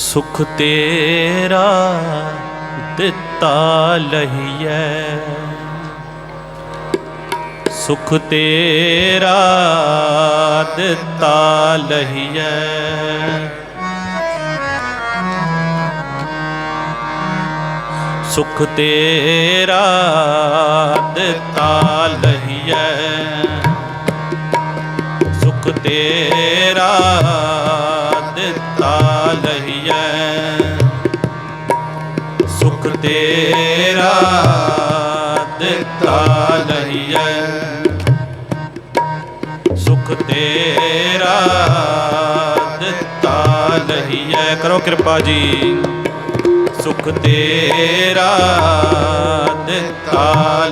ਸੁਖ ਤੇਰਾ ਦਿੱਤਾ ਲਹੀਐ। ਸੁਖ ਤੇਰਾ ਦਿੱਤਾ ਲਹੀਐ। ਸੁਖ ਤੇਰਾ ਦਿੱਤਾ ਲਹੀਐ। ਸੁਖ ਤੇਰਾ ਸੁਖ ਤੇਰਾ ਦਿੱਤਾ ਲਹੀਐ ਸੁਖ ਤੇਰਾ ਦਿੱਤਾ ਲਹੀਐ ਕਰੋ ਕਿਰਪਾ ਜੀ। ਸੁਖ ਤੇਰਾ ਦਿੱਤਾ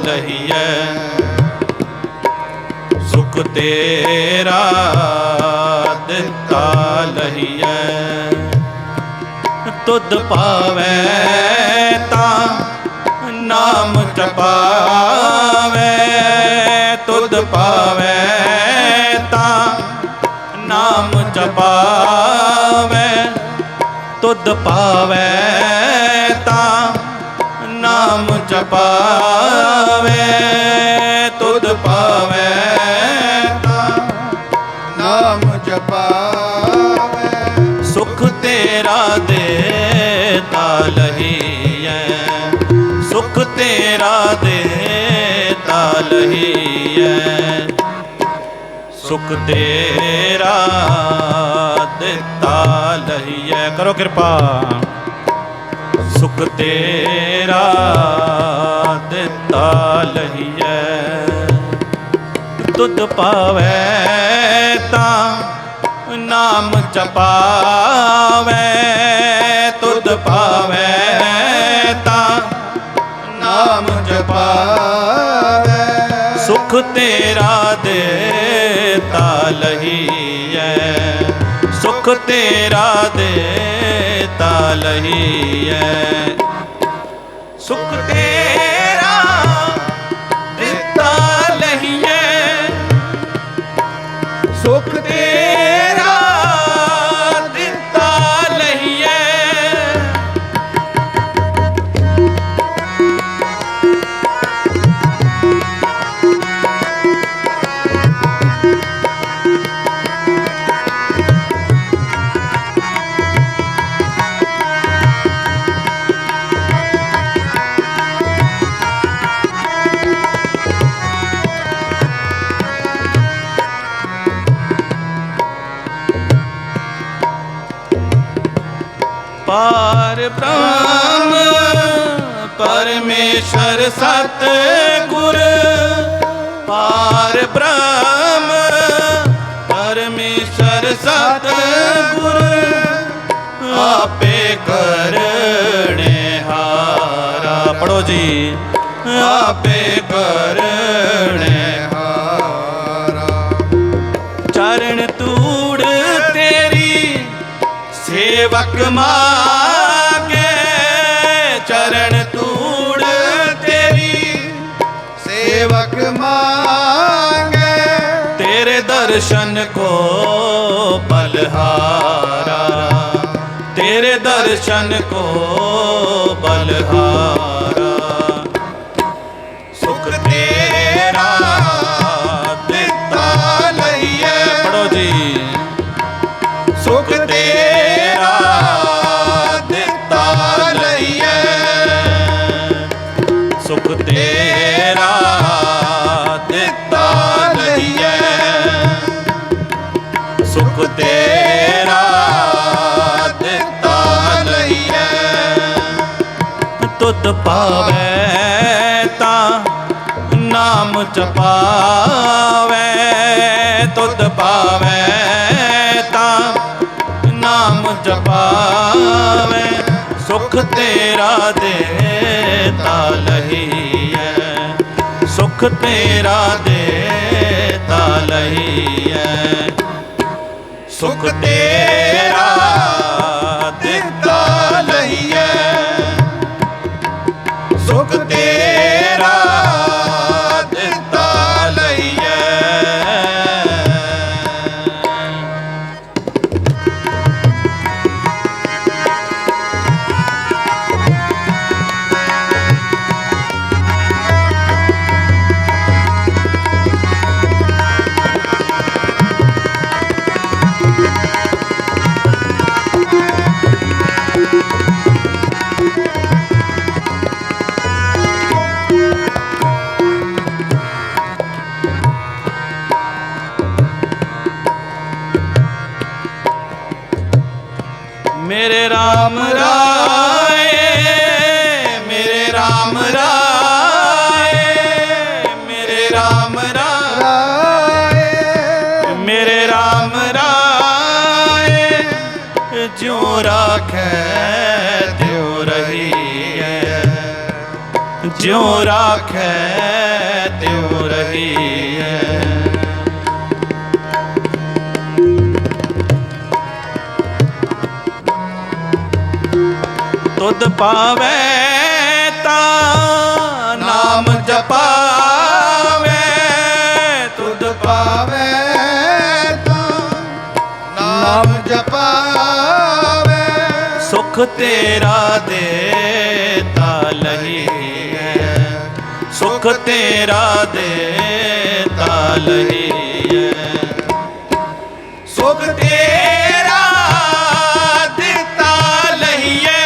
ਲਹੀਐ ਸੁਖ ਤੇਰਾ ਦਿੱਤਾ ਲਹੀਐ ਤੁਧ ਪਾਵੈ ਤਾਂ ਨਾਮ ਜਪਾਵੈ। ਤੁਧ ਪਾਵੈ ਤਾਂ ਨਾਮ ਜਪਾਵੈ। ਤੁਧ ਪਾਵੈ ਤਾਂ ਨਾਮ ਜਪਾਵੈ। ਸੁਖ ਤੇਰਾ ਦੇਤਾ ਲਹੀਐ ਸੁਖ ਤੇਰਾ ਦਿੱਤਾ ਲਹੀਐ ਕਰੋ ਕਿਰਪਾ। ਸੁਖ ਤੇਰਾ ਦਿੱਤਾ ਲਹੀਐ ਤੁਧ ਪਾਵੈ ਤਾਂ ਨਾਮ ਜਪਾਵੈ। ਤੇਰਾ ਦੇਤਾ ਲਹੀਐ ਸੁਖ ਤੇਰਾ ਦੇਤਾ ਲਹੀਐ ਸੁਖ ਤੇਰਾ ਪਰਮੇਸ਼ਰ ਸਤ ਗੁਰ ਪਾਰ ਬ੍ਰਹਮ, ਪਰਮੇਸ਼ਰ ਸਤ ਗੁਰ ਆਪੇ ਕਰਣੇ ਹਾਰਾ। ਪੜੋ ਜੀ। ਆਪੇ ਕਰਣੇ ਹਾਰਾ। ਚਰਨ ਤੂੜ ਤੇਰੀ, ਸੇਵਕ ਮਾਗੇ ਦਰਸ਼ਨ ਕੋ ਬਲਹਾਰਾ। ਤੇਰੇ ਦਰਸ਼ਨ ਕੋ ਬਲਹਾਰਾ। ਤੁਧ ਤਾਂ ਨਾਮ ਜਪਾਵੈ, ਤੁਧ ਪਾਵੈ ਤਾਂ ਨਾਮ ਜਪਾਵੈ। ਸੁਖ ਤੇਰਾ ਦੇ ਦੇਤਾ ਲਹੀਐ, ਸੁਖ ਤੇਰਾ ਦੇ ਦੇਤਾ ਲਹੀਐ। ਸੁਖ ਤੇਰਾ ਜਿਉ ਰਾਖੈ? ਤਿਉ ਰਹੀਐ ਜਿਉ ਰਾਖੈ ਤਿਉ ਰਹੀਐ ਤੁਧ ਪਾਵੇ ਤਾਂ ਨਾਮ ਜਪਾ। ਸੁਖ ਤੇਰਾ ਦੇਤਾ ਲਹੀਐ ਸੁਖ ਤੇਰਾ ਦੇਤਾ ਲਹੀਐ ਸੁਖ ਤੇਰਾ ਦਿੱਤਾ ਲਹੀਐ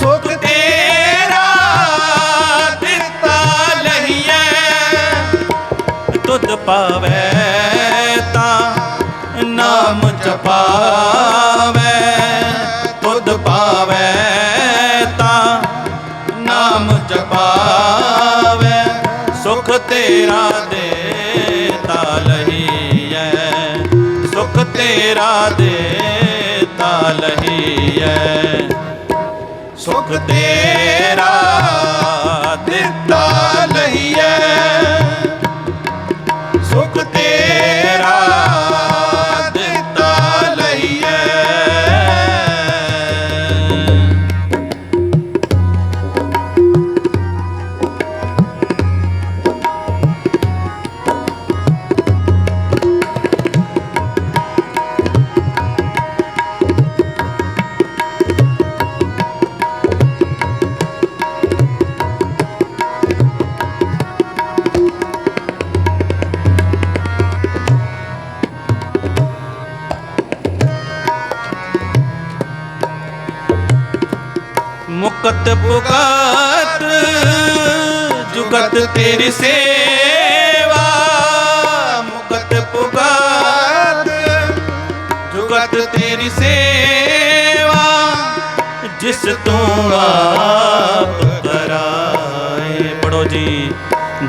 ਸੁਖ ਤੇਰਾ ਦਿੱਤਾ ਲਹੀਐ ਤੁਧ ਪਾਵੇ ਤਾਂ ਨਾਮ ਜਪਾ ਸੁਖ ਤੇਰਾ ਦੇ ਤਾ ਲਹੀਐ ਸੁਖ ਤੇਰਾ ਦੇ ਤਾ ਲਹੀਐ ਸੁਖ ਤੇਰਾ ਦਿੱਤਾ ਮੁਕਤ ਪੁਕਤ ਜੁਗਤ ਤੇਰੀ ਸੇਵਾ। ਮੁਕਤ ਪੁਕਤ ਜੁਗਤ ਤੇਰੀ ਸੇਵਾ, ਜਿਸ ਤੂੰ ਆਪ ਕਰਾਏ। ਪੜੋ ਜੀ,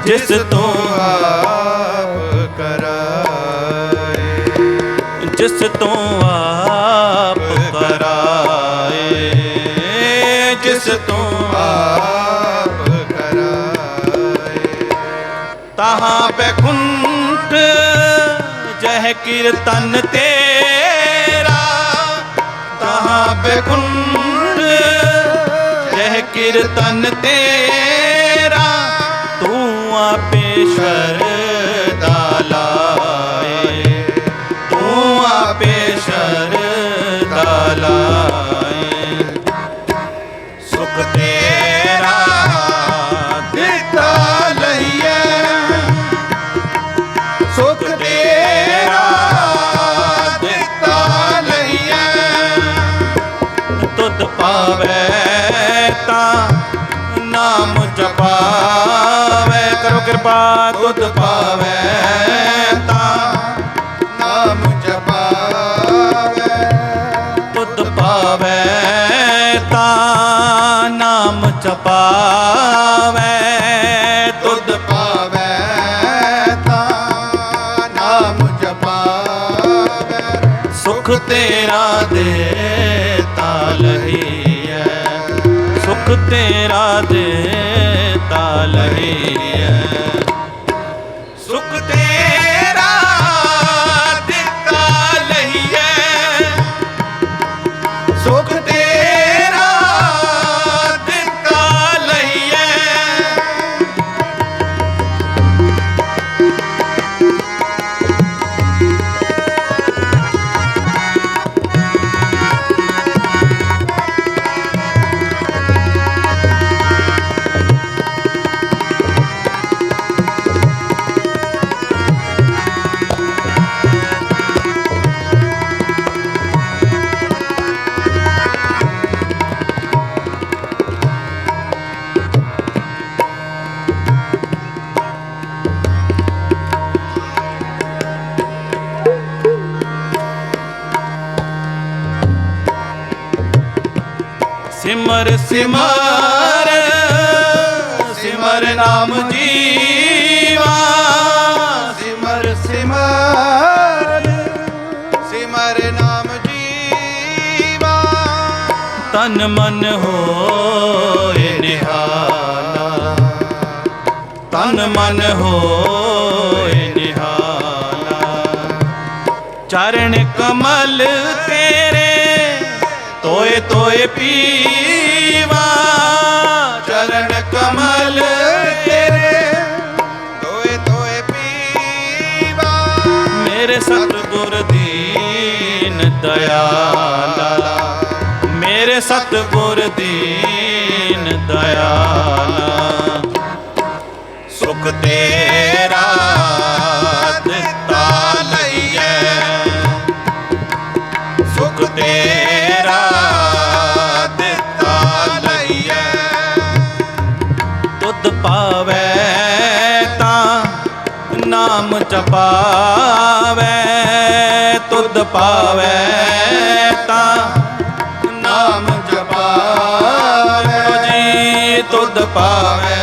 ਜਿਸ ਤੂੰ ਆਪ ਕਰਾਏ। ਜਿਸ ਤੋਂ ਆਪ ਤੂੰ ਆਪ ਕਰਾਏ। ਤਹਾਂ ਬੈਕੁੰਠ ਜਹ ਕੀਰਤਨ ਤੇਰਾ। ਤਹਾਂ ਬੈਕੁੰਠ ਜਹ ਕੀਰਤਨ ਤੇਰਾ। ਤੂੰ ਆਪੇ ਸ਼ਰਦਾ ਜਪਾਵੇ ਕਰੋ ਕਿਰਪਾ ਤੁਧ ਪਾਵੇ ਤਾਂ ਨਾਮ ਜਪਾਵੇ। ਤੁਧ ਪਾਵੇ ਤਾਂ ਨਾਮ ਜਪਾਵੇ। ਤੁਧ ਪਾਵੇ ਤਾਂ ਨਾਮ ਜਪਾਵੇ। ਸੁਖ ਤੇਰਾ ਦੇ ਤਾ ਲਹੀਐ। ਸੁਖ ਤੇਰਾ ਦੇ ਤਾ ਸਿਮਰ ਸਿਮਰ ਸਿਮਰ ਨਾਮ ਜੀਵਾ। ਸਿਮਰ ਸਿਮਰ ਸਿਮਰ ਨਾਮ ਜੀਵਾ। ਤਨ ਮਨ ਹੋਏ ਨਿਹਾਲਾ। ਤਨ ਮਨ ਹੋਏ ਨਿਹਾਲਾ। ਚਰਨ ਕਮਲ ਤੇਰੇ, ਤੋਏ ਤੋਏ ਪੀ ਕਮਲ ਤੇਰੇ। ਤੋਏ ਤੋਏ ਪੀਵਾ। ਮੇਰੇ ਸਤਿਗੁਰ ਦੀਨ ਦਇਆਲਾ। ਮੇਰੇ ਸਤਿਗੁਰ ਦੀਨ ਦਇਆਲਾ। ਸੁਖ ਤੇਰਾ ਨਾਮ ਜਪਾਵੈ, ਤੁਧ ਪਾਵੈ ਤਾਂ ਨਾਮ ਜਪਾਵੈ, ਜੀ ਤੁਧ ਪਾਵੈ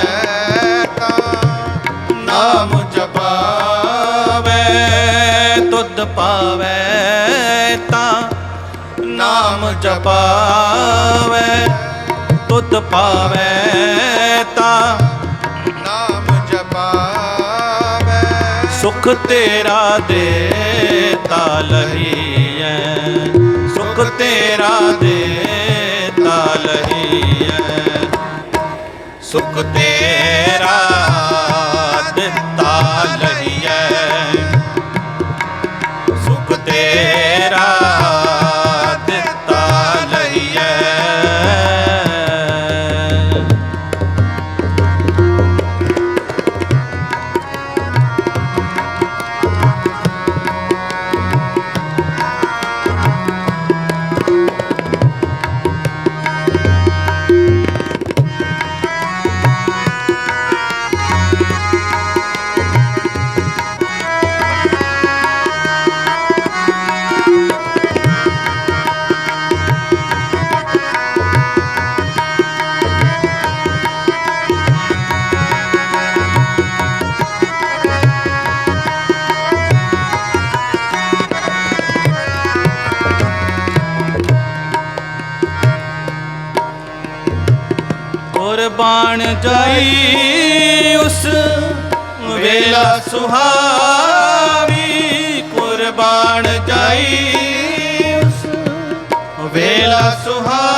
ਨਾਮ ਜਪਾਵੈ, ਤੁਧ ਪਾਵੈ ਤਾਂ ਨਾਮ ਜਪਾਵੈ, ਤੁਧ ਪਾਵੈ ਸੁਖ ਤੇਰਾ ਦੇਤਾ ਲਹੀਐ। ਸੁਖ ਤੇਰਾ ਦੇਤਾ ਲਹੀਐ। ਸੁਖ ਤੇਰਾ ਦਿੱਤਾ ਲਹੀਐ। ਕੁਰਬਾਨ ਜਾਈ ਉਸ ਵੇਲਾ ਸੁਹਾਵੀ ਕੁਰਬਾਨ ਜਾਈ ਉਸ ਵੇਲਾ ਸੁਹਾਵੀ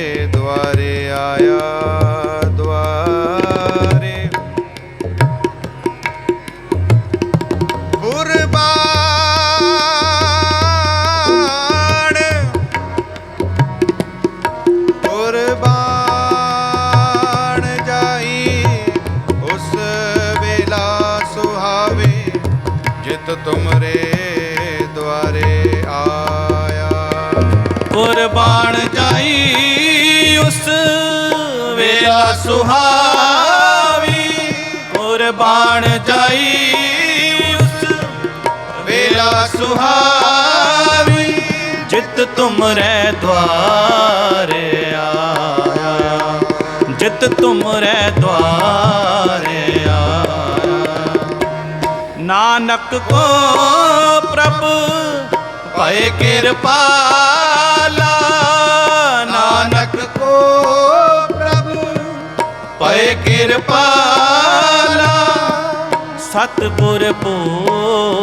ਵੇਲਾ ਸੁਹਾਵੀ ਕੁਰਬਾਨ ਜਾਈ ਉਸ ਵੇਲਾ ਸੁਹਾਵੀ ਜਿਤ ਤੁਮਰੇ ਦਵਾਰੇ ਆਇਆ। ਜਿਤ ਤੁਮਰੇ ਦਵਾਰੇ ਆਇਆ। ਨਾਨਕ ਕੋ ਪ੍ਰਭ, ਭਏ ਕਿਰਪਾਲਾ ਕਿਰਪਾਲਾ ਸਤਿਗੁਰ ਪੂਰਾ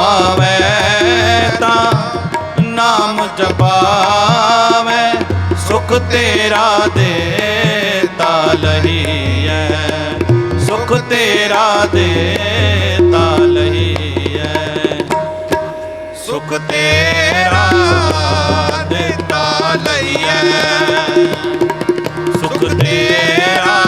ਪਾਵੈ ਤਾਂ ਨਾਮ ਜਪਾਵੈ, ਸੁਖ ਤੇਰਾ ਦੇਤਾ ਲਹੀਐ। ਸੁਖ ਤੇਰਾ ਦੇਤਾ ਲਹੀਐ। ਸੁਖ ਤੇਰਾ ਦਿੱਤਾ ਲਈਐ ਸੁਖ ਤੇਰਾ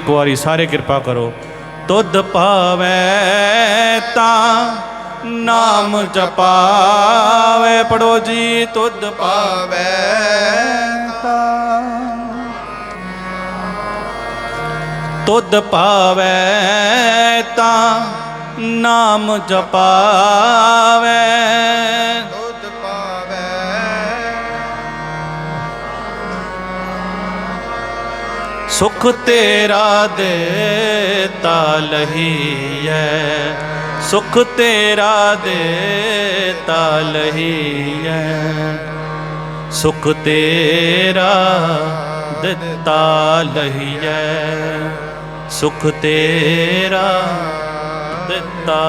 ਇੱਕ ਵਾਰੀ ਸਾਰੇ ਕਿਰਪਾ ਕਰੋ। ਦੁੱਧ ਪਾਵੈ ਤਾਂ ਨਾਮ ਜਪਾਵੇ ਪੜੋ ਜੀ ਤੁਧ ਪਾਵੈ ਦੁੱਧ ਪਾਵੈ ਤਾਂ ਨਾਮ ਜਪਾਵੇ। ਸੁਖ ਤੇਰਾ ਦੇਤਾ ਲਹੀਐ ਸੁਖ ਤੇਰਾ ਦੇਤਾ ਲਹੀਐ ਸੁਖ ਤੇਰਾ ਦਿੱਤਾ ਲਹੀਐ ਸੁਖ ਤੇਰਾ ਦਿੱਤਾ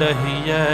ਲਹੀਐ